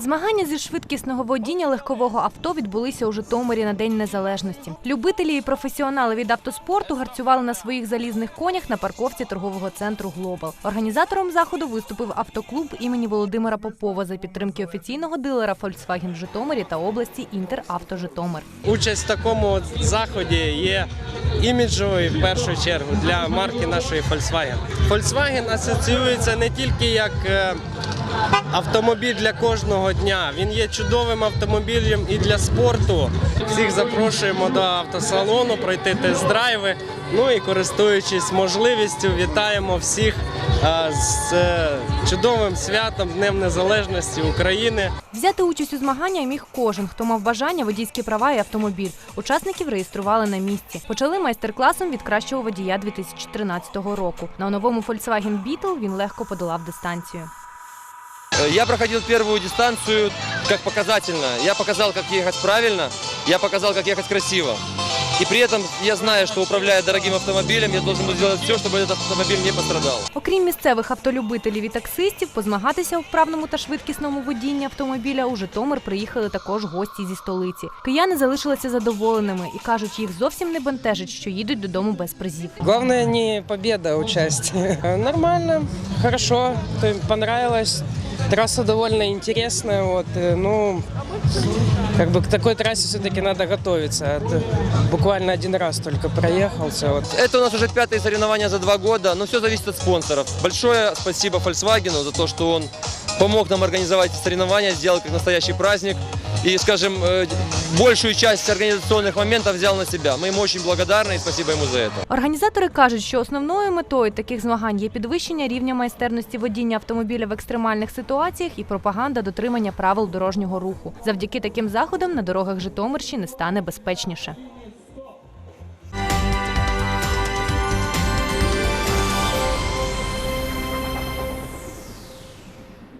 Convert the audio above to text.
Змагання зі швидкісного водіння легкового авто відбулися у Житомирі на День Незалежності. Любителі і професіонали від автоспорту гарцювали на своїх залізних конях на парковці торгового центру Глобал. Організатором заходу виступив автоклуб імені Володимира Попова за підтримки офіційного дилера Volkswagen в Житомирі та області Інтеравто Житомир. Участь в такому заході є іміджовою в першу чергу для марки нашої Volkswagen. Volkswagen асоціюється не тільки як е, автомобіль для кожного дня, він є чудовим автомобілем і для спорту. Всіх запрошуємо до автосалону пройти тест-драйви. Ну і користуючись можливістю, вітаємо всіх е, з е, чудовим святом Днем Незалежності України. Взяти участь у змаганнях міг кожен, хто мав бажання, водійські права і автомобіль. Учасників реєстрували на місці. Почали майстер-класом від кращого водія 2013 року. На новому Volkswagen Beetle він легко подолав дистанцію. Э, Я проходил первую дистанцию как показательно. Я показал, как ехать правильно, я показал, как ехать красиво. И при этом я знаю, что управляя дорогим автомобилем, я должен был сделать все, чтобы этот автомобиль не пострадал. Окрім місцевих автолюбителів і таксистів, позмагатися у вправному та швидкісному водінні автомобіля у Житомир приїхали також гості зі столиці. Кияни залишилися задоволеними і кажуть, їх зовсім не бентежить, що їдуть додому без призів. Главное не победа, а участие. Нормально, хорошо, то им понравилось. Трасса довольно интересная, вот, э, ну, как бы к такой трассе все-таки надо готовиться. Это буквально один раз только проехался, вот. Это у нас уже пятые соревнования за два года, но все зависит от спонсоров. Большое спасибо Volkswagen за то, что он помог нам организовать эти соревнования, сделал как настоящий праздник. И, скажем, э, большую часть организационных моментов взял на себя. Мы ему очень благодарны и спасибо ему за это. Організатори кажуть, що основною метою таких змагань є підвищення рівня майстерності водіння автомобіля в екстремальних ситуаціях і пропаганда дотримання правил дорожнього руху. Завдяки таким заходам на дорогах Житомирщини стане безпечніше.